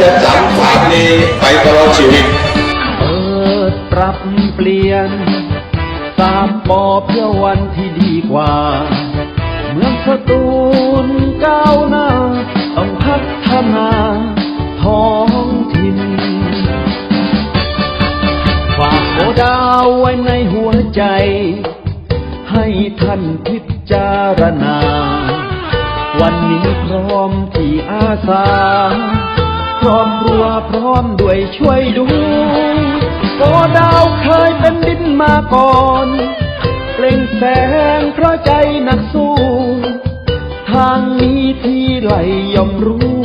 จะจำความนี้ไปตลอดชีวิต เปิดปรับเปลี่ยนสามปอเพื่อวันที่ดีกว่า เมืองสตูลก้าวหน้า ต้องพัฒนาท้องถิ่นฝากโอดาวไว้ในหัวใจ ให้ท่านพิจารณาวันนี้พร้อมที่อาสา ร้อมรัวพร้อมด้วยช่วยดูโอดาวเคยเป็นดินมาก่อนเปล่งแสงเพราะใจนักสู้ ทางนี้ที่ไหลย่อมรู้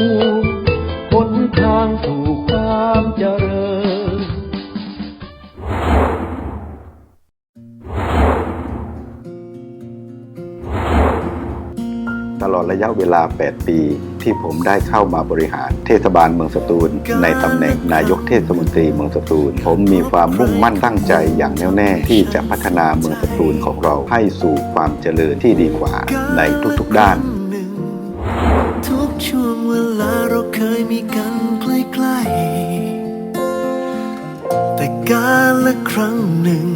ดระยะเวลา 8 ปี ที่ผมได้เข้ามาบริหารเทศบาลเมืองสตูล ในตำแหน่งนายกเทศมนตรีเมืองสตูล ผมมีความมุ่งมั่นตั้งใจอย่างแน่วแน่ ที่จะพัฒนาเมืองสตูลของเราให้สู่ความเจริญที่ดีกว่าในทุกๆด้านทุกช่วงเวลาเราเคยมีกันใกล้ๆแต่การละครั้งหนึ่ง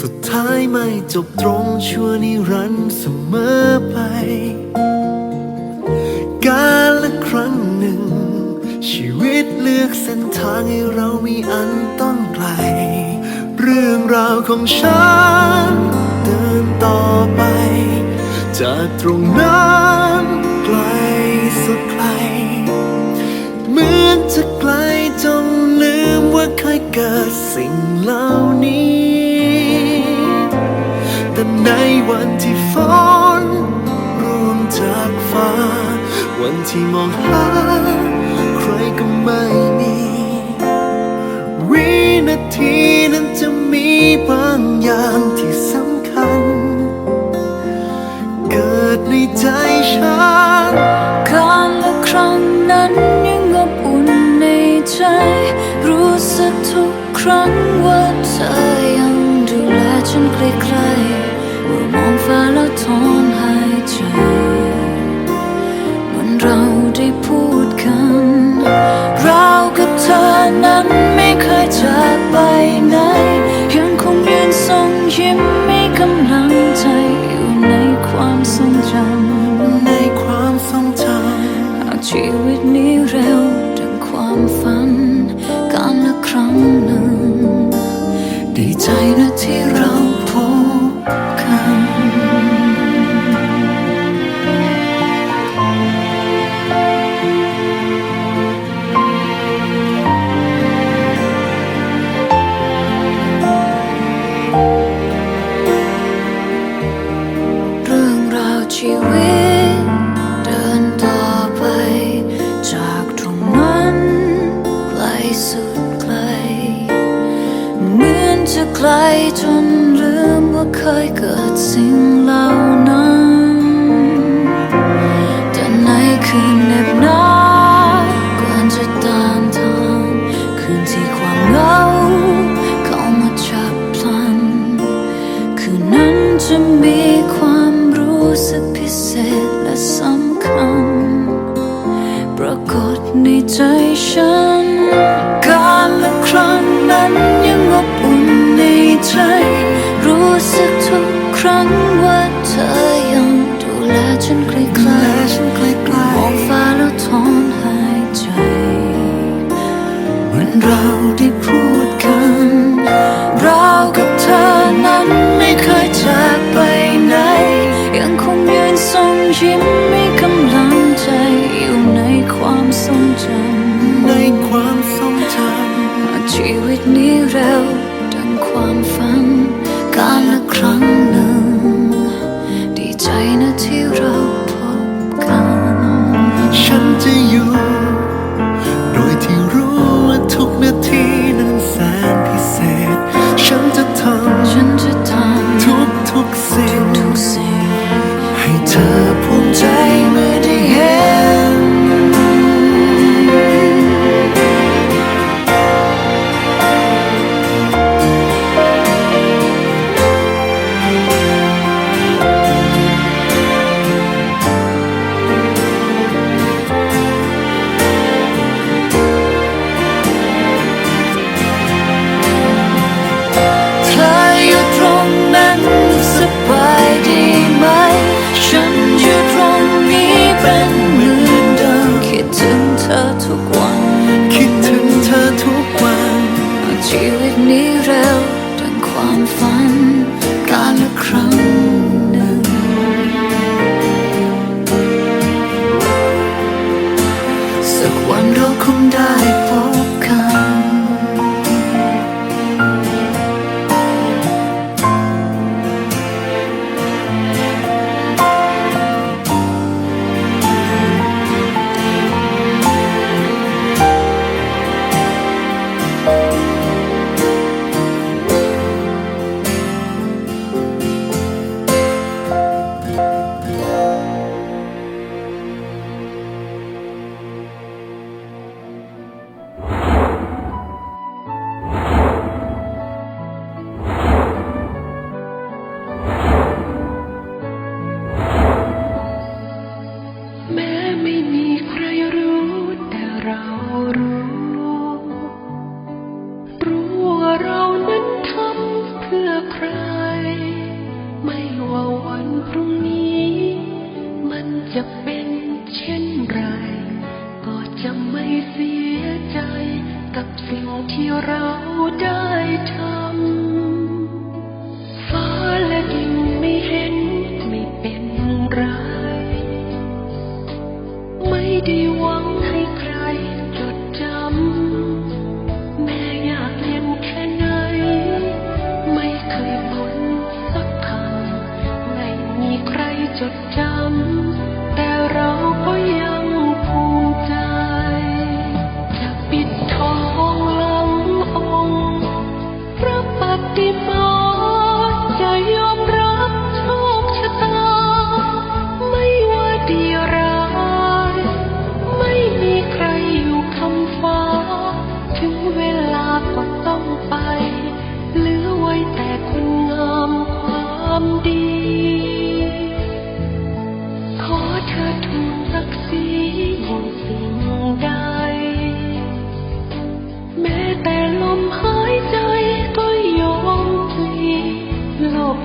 สุดท้ายไม่จบตรงชั่วนิรันดร์เสมอไปารละครั้งหนึ่ง ชีวิตเลือกเส้นทางให้เรามีอันต้องไกล เรื่องราวของฉัน เดินต่อไป จากตรงนั้นไกลสุดไกล เหมือนจะไกลจนลืมว่าเคยเกิดสิ่งเหล่านี้ แต่ในวันที่ฝนร่วงจากฟ้า วันที่มองหาใครก็ไม่มี วินาทีนั้นจะมีบางอย่างที่สำคัญ เกิดในใจฉันการละครั้งนั้นยังอบอุ่นในใจ รู้สึกทุกครั้งว่าเธอยังดูแลฉันใกล้ๆเมื่อมองฟ้าแล้วถอน อนั้นไม่เคยจากไปไหนยังคงยืนส่งยิ้มมีกำลังใจอยู่ในความทรงจำ ครั้งว่าเธอยังดูแลฉันใกล้ๆฉันใกล้มองฟ้าแล้วถอนหายใจเหมือนเราได้พูด 遗忘。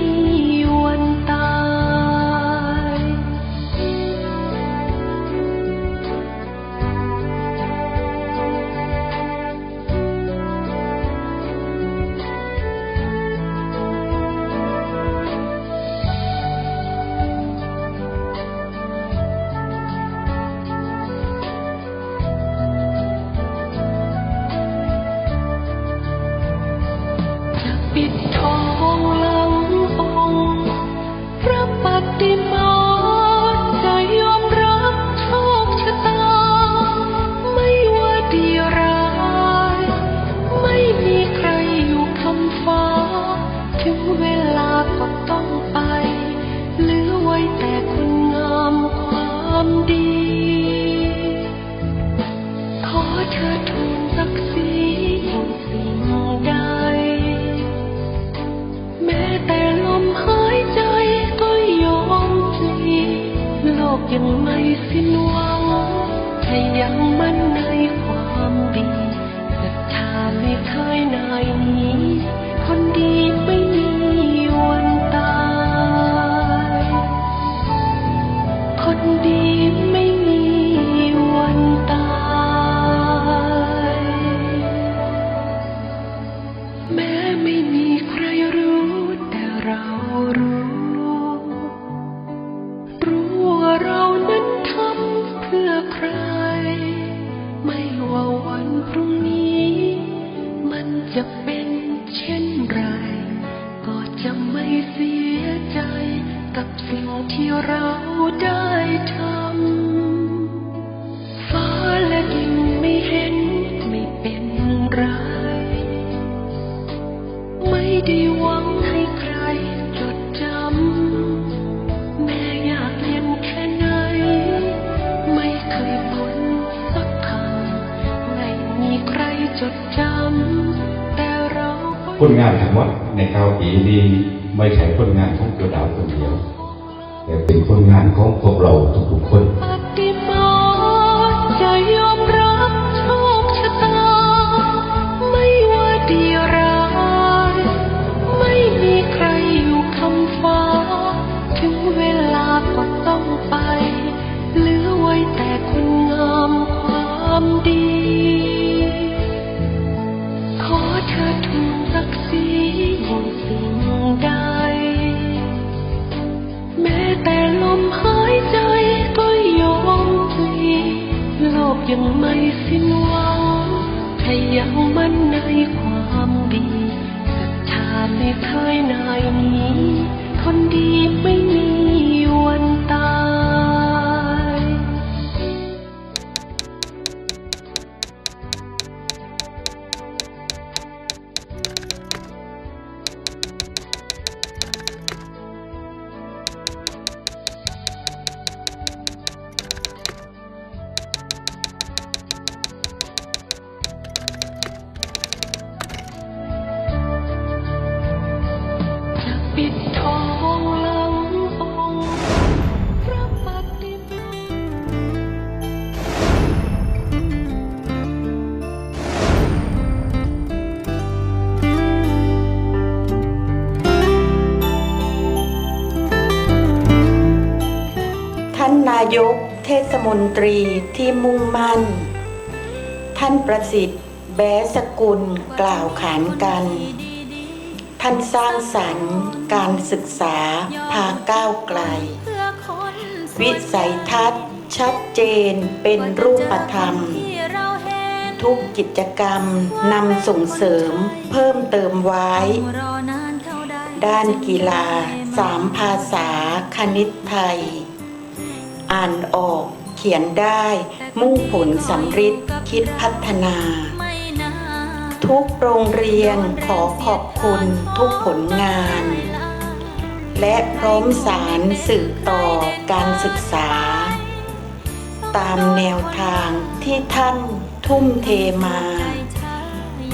ี dapat dimaafkan chừng mơ คนงานทั้งหมดในเก้าปีนี้ไม่ใช่คนงานของตัวดาวคนเดียว แต่เป็นคนงานของพวกเราทุกๆคน ยังมั่นในความดีศรัทธาไม่เคยนายนี้ คนดีไม่มี ยกเทศมนตรีที่มุ่งมั่น ท่านประสิทธิ์ แบสกุลกล่าวขานกัน ท่านสร้างสรรค์การศึกษาพาก้าวไกล วิสัยทัศน์ชัดเจนเป็นรูปธรรม ทุกกิจกรรมนำส่งเสริมเพิ่มเติมไว้ ด้านกีฬาสามภาษาคณิตไทย อ่านออก เขียนได้ มุ่งผลสำฤทธิ์คิดพัฒนา ทุกโรงเรียนขอขอบคุณทุกผลงาน และพร้อมสารสืบต่อการศึกษา ตามแนวทางที่ท่านทุ่มเทมา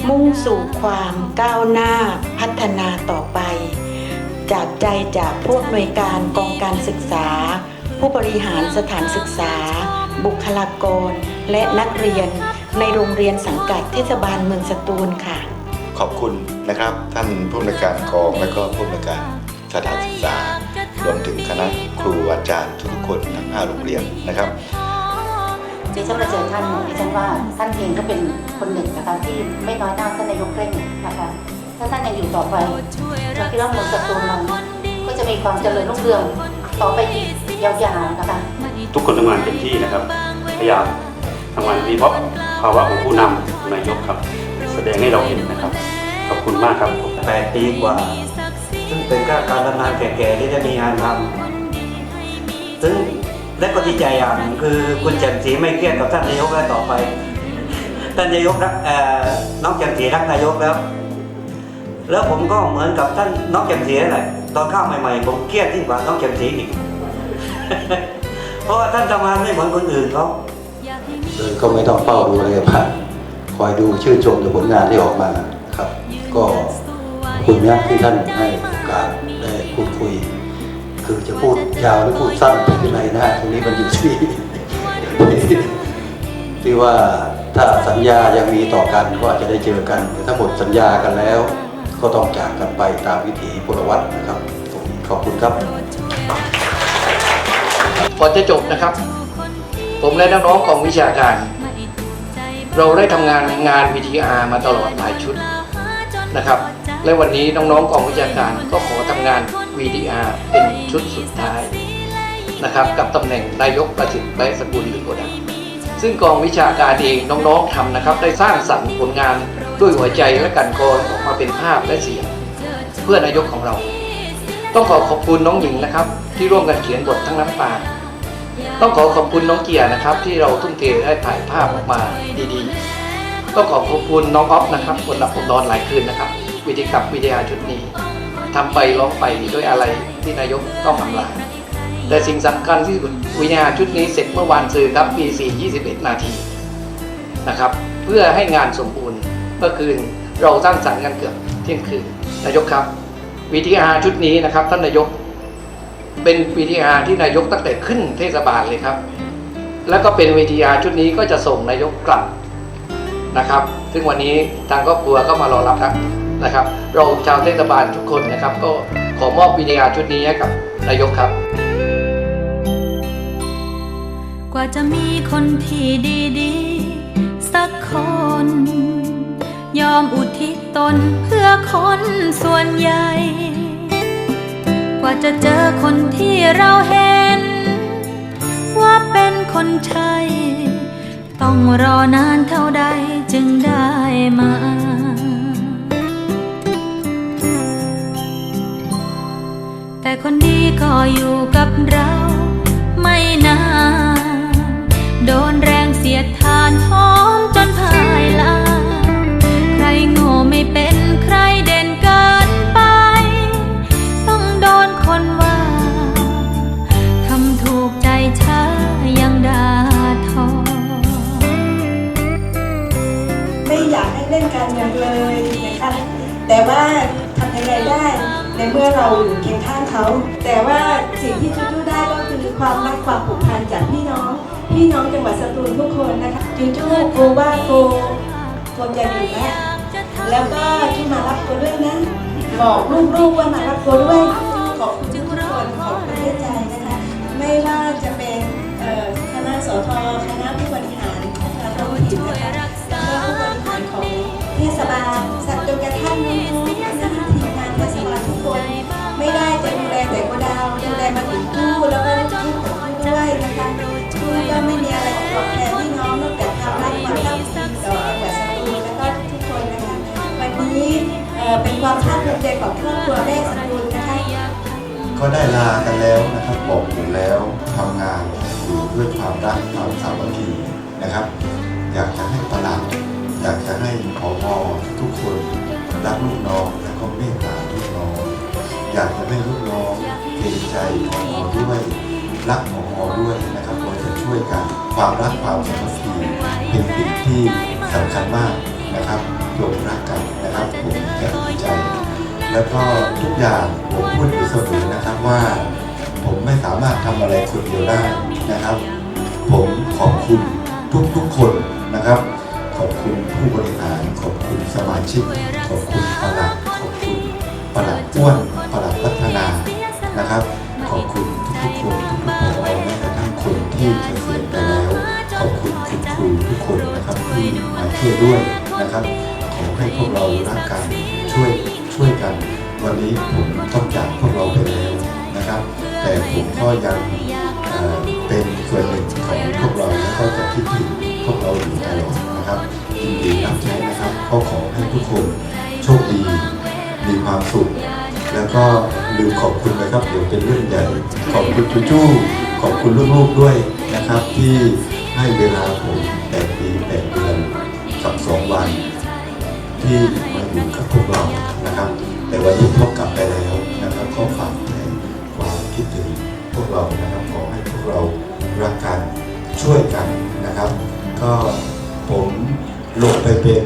มุ่งสู่ความก้าวหน้าพัฒนาต่อไป จากใจจากผู้อำนวยการกองการศึกษา ผู้บริหารสถานศึกษา บุคลากร และนักเรียน ในโรงเรียนสังกัดเทศบาลเมืองสตูลค่ะ ขอบคุณนะครับ ท่านผู้อำนวยการกองและก็ผู้อำนวยการสถานศึกษา รวมถึงคณะครูอาจารย์ทุกๆคนทั้ง5โรงเรียนนะครับดิฉันมาเจอท่านดิฉันว่าท่านเองก็เป็นคนหนึ่งนะคะที่ไม่น้อยหน้าท่านนายกเร่งนะคะถ้าท่านยังอยู่ต่อไปเราคิดว่าเมืองสตูลเราก็จะมีความเจริญรุ่งเรืองต่อไปอีก ยาวๆนะคะ ทุกคนทำงานเต็มที่นะครับ พยายามทำงานดีเพราะภาวะของผู้นำนายกครับ แสดงให้เราเห็นนะครับ ขอบคุณมากครับแปดปีกว่า ซึ่งเป็นข้าการทำงานแก่ๆที่ได้มีงานทำซึ่งและก็ดีใจอย่างคือคุณแจ่มศรีไม่เครียดกับท่านนายกแล้วต่อไป ท่านนายกรักน้องแจ่มศรีรักนายกแล้ว แล้วผมก็เหมือนกับท่านน้องแจ่มศรีนั่นแหละตอนเข้าใหม่ๆ ผมเครียดยิ่งกว่าน้องแจ่มศรีอีก เพราะว่าท่านทำงานไม่เหมือนคนอื่นเขาเลยก็ไม่ต้องเฝ้าดูอะไรมากคอยดูชื่นชมในผลงานที่ออกมาครับ ก็คุณนะที่ท่านให้โอกาสได้พูดคุย คือจะพูดยาวหรือพูดสั้นเป็นยังไงนะตรงนี้มันอยู่ที่ที่ว่าถ้าสัญญายังมีต่อกันก็อาจจะได้เจอกันแต่ถ้าหมดสัญญากันแล้ว ก็ต้องจากกันไปตามวิถีพลวัตนะครับขอบคุณครับ ก่อนจะจบนะครับ ผมและน้องๆกองวิชาการ เราได้ทำงานงาน VTR มาตลอดหลายชุดนะครับ และวันนี้น้องๆกองวิชาการก็ขอทำงาน VTR เป็นชุดสุดท้ายนะครับ กับตำแหน่งนายกประสิทธิ์และสกุลหรือโกดังซึ่งกองวิชาการเองน้องๆทำนะครับ ได้สร้างสรรค์ผลงานด้วยหัวใจและกันกรองออกมาเป็นภาพและเสียง เพื่อนายกของเรา ต้องขอขอบคุณน้องหญิงนะครับ ที่ร่วมกันเขียนบททั้งน้ำตา ต้องขอขอบคุณน้องเกียร์นะครับ ที่เราทุ่มเทให้ถ่ายภาพออกมาดีๆ ต้องขอขอบคุณน้องออฟนะครับคนหลับผมนอนหลายคืนนะครับ วิธีกับวิทยาชุดนี้ทำไปร้องไปด้วยอะไรที่นายกต้องทำลายแต่สิ่งสำคัญที่สุดวิทยาชุดนี้เสร็จเมื่อวานซื้อครับปี4 21 นาทีนะครับ เพื่อให้งานสมบูรณ์เมื่อคืนเราสร้างสรรค์กันเกือบเที่ยงคืนนายกครับวิทยาชุดนี้นะครับท่านนายก เป็นวีทีอาร์ที่นายกตั้งแต่ขึ้นเทศบาลเลยครับ แล้วก็เป็นวีทีอาร์ชุดนี้ก็จะส่งนายกกลับนะครับ ซึ่งวันนี้ทางครอบครัวก็มารอรับครับนะครับ เราชาวเทศบาลทุกคนนะครับ ก็ขอมอบวีทีอาร์ชุดนี้ให้กับนายกครับ กว่าจะมีคนที่ดีๆ สักคน ยอมอุทิศตนเพื่อคนส่วนใหญ่ ว่าจะเจอคนที่เราเห็น ว่าเป็นคนใช่ต้องรอนานเท่าใดจึงได้มา แต่คนดีก็อยู่กับเราไม่นาน แต่ว่าทำยังไงได้ ในเมื่อเราอยู่เคียงข้างเขา แต่ว่าสิ่งที่จูวยได้ก็คือความรักความผูกพันจากพี่น้อง พี่น้องจังหวัดสตูลทุกคนนะคะจูจูโกว่าโกโกจะดีแล้วแล้วก็ที่มารับโกด้วยนะบอกลูกๆว่ามารับโกด้วยขอบคุณทุกคนขอบคุณใจนะคะไม่ว่าจะเป็นคณะสทคณะผู้บริหารคณะท้องถิ่นนะคะ ศบาลสัตว์จนกระทั่งน้องๆนะคะทีมงานเทศบาลทุกคนไม่ได้จะดูแลแต่กดาวดูแลมาถึงคู่แล้วก็ลูกคู่ตกด้วยนะคะคู่ก็ไม่มีอะไรตอบแทนพี่น้องนอกจากความรักความตั้งใจต่อกับสตูแล้วก็ทุกคนนะคะวันนี้เป็นความภาคภูมิใจของครอบครัวแรกสมบูรณ์นะคก็ได้ลากันแล้วนะครับบอกอยู่แล้วทำงานอยู่ด้วยความรักความสามัคคีนะครับ อยากจะให้ตลาด อยากจะให้ผอทุกคนรักลูกน้องและก็เมตตาลูกน้อง อยากจะให้ลูกน้องเกรงใจผอด้วยรักผอด้วยนะครับเราจะช่วยกันความรักความสามัคคีเป็นสิ่งที่สำคัญมากนะครับโยมรักกันนะครับผมจะดีใจ แล้วก็ทุกอย่างผมพูดอยู่เสมอนะครับว่า ผมไม่สามารถทำอะไรคนเดียวได้นะครับ ผมขอบคุณทุกๆคนนะครับ ขอบคุณผู้บริหาร ขอบคุณสมาชิก ขอบคุณปลัดขอบคุณปลัดอ้วนปลัดพัฒนานะครับ ขอบคุณทุกๆคนทุกๆผอแม้กระทั่งคนที่เกษียณไปแล้ว ขอบคุณคุณครูทุกคนนะครับที่มาช่วยด้วยนะครับ ขอให้พวกเรารักกันช่วยช่วยกัน วันนี้ผมต้องจากพวกเราไปแล้วนะครับ แต่ผมก็ยังเอ่อเป็นส่วนหนึ่งของพวกเราแล้วก็จะคิดถึงพวกเราอยู่ตลอด นะครับยินดีรับใช้นะครับ ก็ขอให้ทุกคนโชคดี มีความสุข แล้วก็ลืมขอบคุณนะครับ เดี๋ยวเป็นเรื่องใหญ่ ขอบคุณจูจูขอบคุณลูกๆด้วยนะครับ ที่ให้เวลาผมแปดปีแปดเดือนกับสองวัน ที่มาอยู่กับพวกเรานะครับ แต่วันนี้พบกลับไปแล้วนะครับก็ฝากในความคิดถึงพวกเรานะครับขอให้พวกเรารักกันช่วยกันนะครับ ก็ ผมลงไปเป็น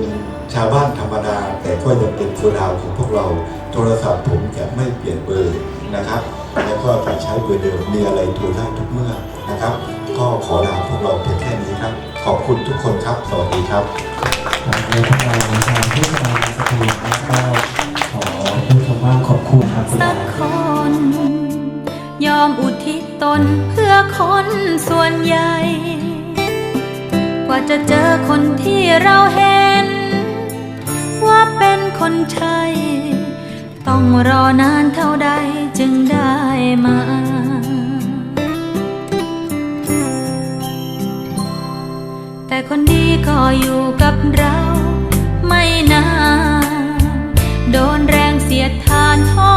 ชาวบ้านธรรมดา แต่ก็ยังเป็นคนดาวของพวกเราโทรศัพท์ผมจะไม่เปลี่ยนเบอร์นะครับ แล้วก็จะใช้เบอร์เดิมมีอะไรโทรได้ทุกเมื่อนะครับ ก็ขอลาพวกเราเพียงแค่นี้ครับ ขอบคุณทุกคนครับ สวัสดีครับในพวกเราในทางผู้การสตูลแล้วก็ขอพูดคำว่าขอบคุณครับคุณสักคน ยอมอุทิศตนเพื่อคนส่วนใหญ่ก ว่าจะเจอคนที่เราเห็น ว่าเป็นคนใช่ต้องรอนานเท่าใดจึงได้มาแต่คนดีก็อยู่กับเราไม่นาน โดนแรงเสียดทานหอ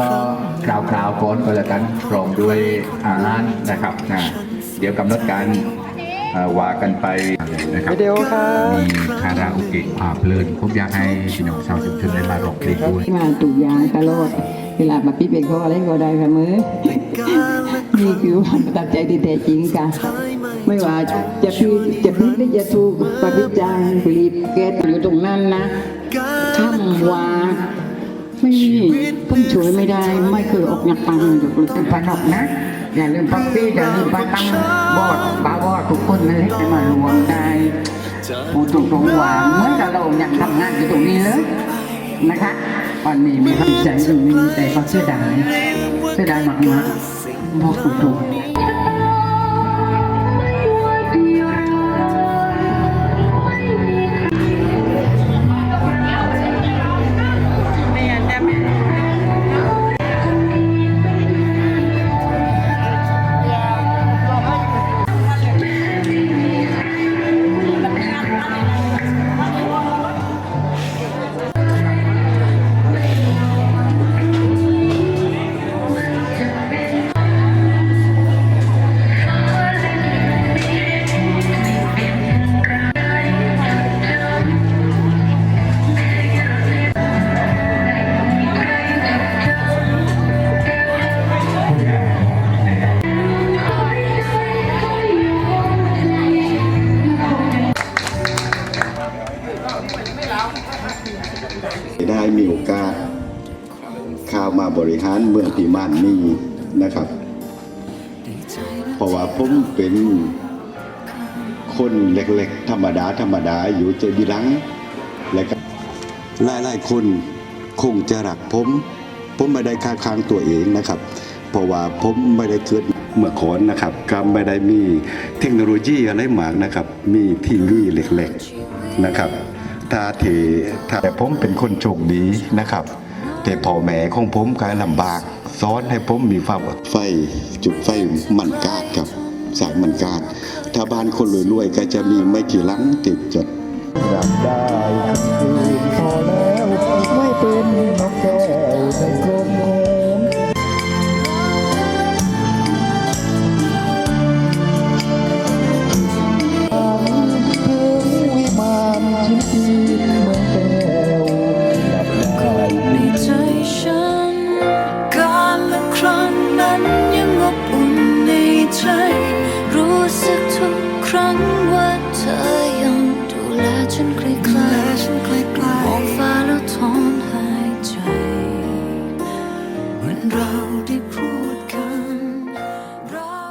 การละคก็รั้งคราวๆก่อนก็แล้วกันพร้อมด้วยอาหารนะครับนะเดี๋ยวกำหนดการเอ่อว่ากันไปนะครับวิดีโอครับมีคาราโอเกะอ่าเพลินผมอยากให้พี่น้องชาวชุมชนได้มาร้องเพลงด้วยมาถูกอย่างตลอดเวลามาพี่เป็นข้ออะไรก็ได้ค่ะมือนี่คือความประทับใจที่แท้จริงค่ะไม่ว่าจะผิดจะผิดหรือจะถูกปฏิจารผลิตเกตอยู่ตรงนั้นนะคำว่า ไม่มีผมช่วยไม่ได้ไม่เคยออกหนักปังอยู่เลยเป็นพันอกนะ อย่าลืมพักพี่อย่าลืมพักตั้งบอดบาบอดทุกคนนั่นแหละจะมารวมได้พูดตรงๆว่าเหมื่อนกับเราอยังทำงานอยู่ตรงนี้เลยนะคะวันนี้มีความใจตรงนี้แต่เขาเสียดายเสียดายมากๆบอกตรงๆ หารเมืองพิมานนี้นะครับ เพราะว่าผมเป็นคนเล็กๆ ธรรมดาธรรมดาอยู่เจดีลัง และก็หลายๆคนคงจะรักผม ผมไม่ได้ค้าค้างตัวเองนะครับ เพราะว่าผมไม่ได้เกิดเมื่อก่อนนะครับก็ไม่ได้มีเทคโนโลยีอะไรมากนะครับ มีทีวีเล็กๆนะครับถ้าเทถ้าแต่ผมเป็นคนโชคดีนะครับ แต่พ่อแม่ของผมก็ลำบากสอนให้ผมมีความอดไฟจุดไฟมันกาดครับสายมันกาดถ้าบ้านคนรวยๆก็จะมีไม่กี่หลังติดจดรับได้คืนพอแล้วไม่เป็นนกแก้วในกร